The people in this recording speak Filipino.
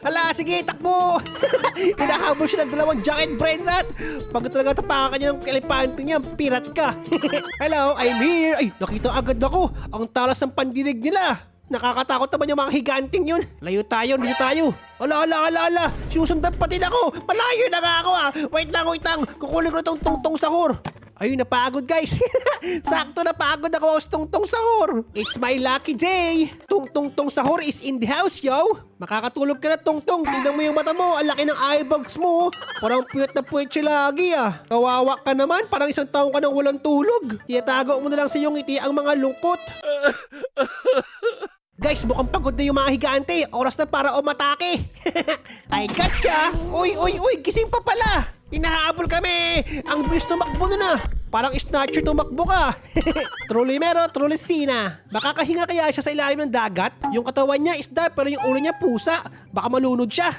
Hala, sige, takbo! Hinahabol siya ng dalawang giant brain rat. Pag talaga tapakan niya ng elepante niya, pirat ka. Hello, I'm here. Ay, nakita agad ako. Ang talas ng pandinig nila. Nakakatakot naman yung mga higanting yun. Layo tayo, dito tayo. Ala, ala, ala, ala. Sinusundan pa din ako. Malayo na nga ako ah. Wait lang, wait lang. Kukunin ko na tong tungtong sahur. Ayun, napagod guys. Sakto napagod ako sa tungtong sahur. It's my lucky day. Tungtong tong sahur is in the house, yo. Makakatulog ka na tungtong. Tingnan mo yung mata mo. Ang laki ng eye bags mo. Parang puyat na puyat siya lagi ah. Kawawa ka naman. Parang isang taong ka nang walang tulog. Tiyatago mo na lang sa iyong ngiti ang mga lungkot. Guys, mukhang pagod na yung mga higante. Oras na para umatake. I gotcha! Uy, uy, uy, gising pa pala! Hinahabol kami! Ang bilis tumakbo na na! Parang snatcher tumakbo ka. truly mero, truly sina. Makakahinga kaya siya sa ilalim ng dagat? Yung katawan niya isda pero yung ulo niya pusa. Baka malunod siya.